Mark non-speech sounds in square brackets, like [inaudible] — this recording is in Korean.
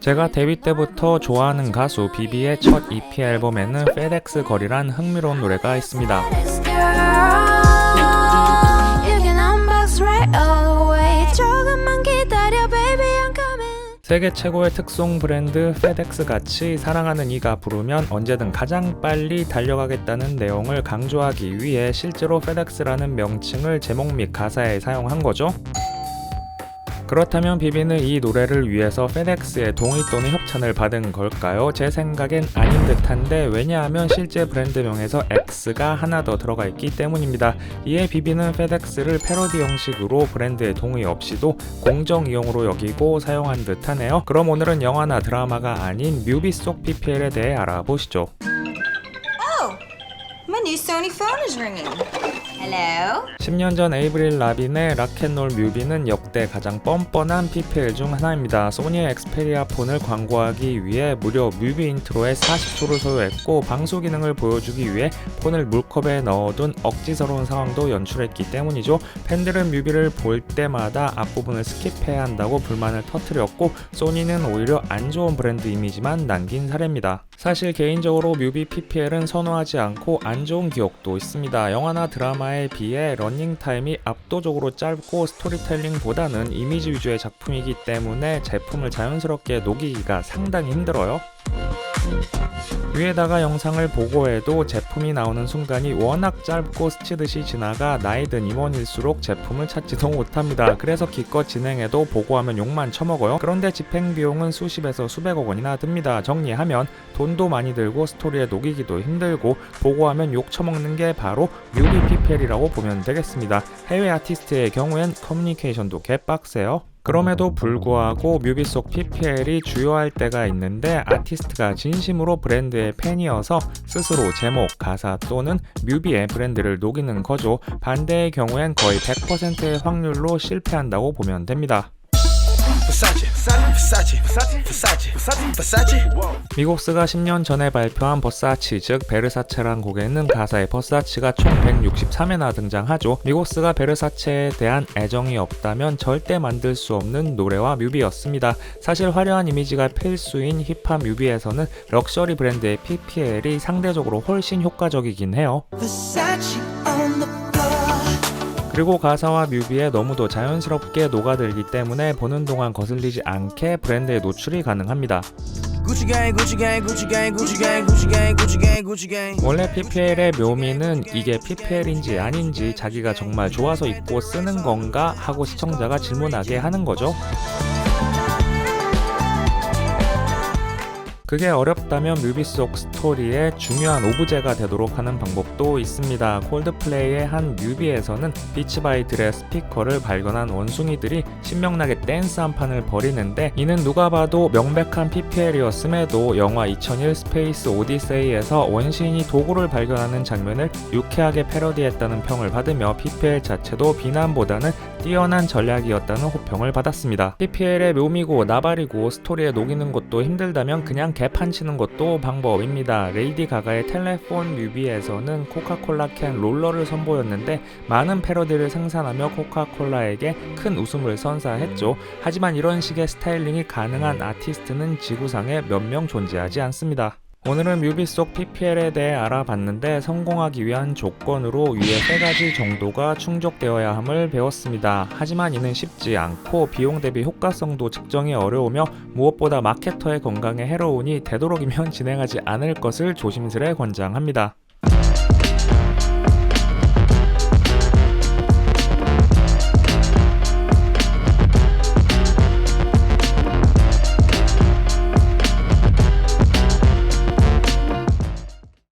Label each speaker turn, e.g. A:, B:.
A: 제가 데뷔 때부터 좋아하는 가수 비비의 첫 EP 앨범에는 FedEx 거리란 흥미로운 노래가 있습니다. 세계 최고의 특송 브랜드 페덱스 같이 사랑하는 이가 부르면 언제든 가장 빨리 달려가겠다는 내용을 강조하기 위해 실제로 페덱스라는 명칭을 제목 및 가사에 사용한 거죠. 그렇다면 비비는 이 노래를 위해서 페덱스의 동의 또는 협찬을 받은 걸까요? 제 생각엔 아닌 듯한데 왜냐하면 실제 브랜드명에서 X가 하나 더 들어가 있기 때문입니다. 이에 비비는 페덱스를 패러디 형식으로 브랜드의 동의 없이도 공정 이용으로 여기고 사용한 듯하네요. 그럼 오늘은 영화나 드라마가 아닌 뮤비 속 PPL에 대해 알아보시죠.
B: Oh, my new Sony phone is ringing. Hello?
A: 10년 전 에이브릴 라빈의 락앤롤 뮤비는 역대 가장 뻔뻔한 PPL 중 하나입니다. 소니의 엑스페리아 폰을 광고하기 위해 무려 뮤비 인트로에 40초를 소요했고 방수 기능을 보여주기 위해 폰을 물컵에 넣어둔 억지스러운 상황도 연출했기 때문이죠. 팬들은 뮤비를 볼 때마다 앞부분을 스킵해야 한다고 불만을 터뜨렸고 소니는 오히려 안 좋은 브랜드 이미지만 남긴 사례입니다. 사실 개인적으로 뮤비 PPL은 선호하지 않고 안 좋은 기억도 있습니다. 영화나 드라마에 비해 러닝 타임이 압도적으로 짧고 스토리텔링보다는 이미지 위주의 작품이기 때문에 제품을 자연스럽게 녹이기가 상당히 힘들어요. 위에다가 영상을 보고 해도 제품이 나오는 순간이 워낙 짧고 스치듯이 지나가 나이 든 임원일수록 제품을 찾지도 못합니다. 그래서 기껏 진행해도 보고하면 욕만 처먹어요. 그런데 집행 비용은 수십에서 수백억 원이나 듭니다. 정리하면 돈도 많이 들고 스토리에 녹이기도 힘들고 보고하면 욕 처먹는 게 바로 뮤비 PPL이라고 보면 되겠습니다. 해외 아티스트의 경우엔 커뮤니케이션도 개빡세요. 그럼에도 불구하고 뮤비 속 PPL이 주요할 때가 있는데 아티스트가 진심으로 브랜드의 팬이어서 스스로 제목, 가사 또는 뮤비의 브랜드를 녹이는 거죠. 반대의 경우엔 거의 100%의 확률로 실패한다고 보면 됩니다. 미국스가 10년 전에 발표한 버사치 즉 베르사체란 곡에는 가사에 버사치가 총 163회나 등장하죠. 미국스가 베르사체에 대한 애정이 없다면 절대 만들 수 없는 노래와 뮤비였습니다. 사실 화려한 이미지가 필수인 힙합 뮤비에서는 럭셔리 브랜드의 PPL이 상대적으로 훨씬 효과적이긴 해요.
C: Versace.
A: 그리고 가사와 뮤비에 너무도 자연스럽게 녹아들기 때문에 보는 동안 거슬리지 않게 브랜드에 노출이 가능합니다. 원래 PPL의 묘미는 이게 PPL인지 아닌지 자기가 정말 좋아서 입고 쓰는 건가 하고 시청자가 질문하게 하는 거죠. 그게 어렵다면 뮤비 속 스토리의 중요한 오브제가 되도록 하는 방법도 있습니다. 콜드플레이의 한 뮤비에서는 비치 바이들의 스피커를 발견한 원숭이들이 신명나게 댄스 한 판을 벌이는데 이는 누가 봐도 명백한 PPL이었음에도 영화 2001 스페이스 오디세이에서 원시인이 도구를 발견하는 장면을 유쾌하게 패러디했다는 평을 받으며 PPL 자체도 비난보다는 뛰어난 전략이었다는 호평을 받았습니다. PPL의 묘미고 나발이고 스토리에 녹이는 것도 힘들다면 그냥 개판 치는 것도 방법입니다. 레이디 가가의 텔레폰 뮤비에서는 코카콜라 캔 롤러를 선보였는데 많은 패러디를 생산하며 코카콜라에게 큰 웃음을 선사했죠. 하지만 이런 식의 스타일링이 가능한 아티스트는 지구상에 몇 명 존재하지 않습니다. 오늘은 뮤비 속 PPL에 대해 알아봤는데 성공하기 위한 조건으로 위에 세 가지 정도가 충족되어야 함을 배웠습니다. 하지만 이는 쉽지 않고 비용 대비 효과성도 측정이 어려우며 무엇보다 마케터의 건강에 해로우니 되도록이면 [laughs] 진행하지 않을 것을 조심스레 권장합니다.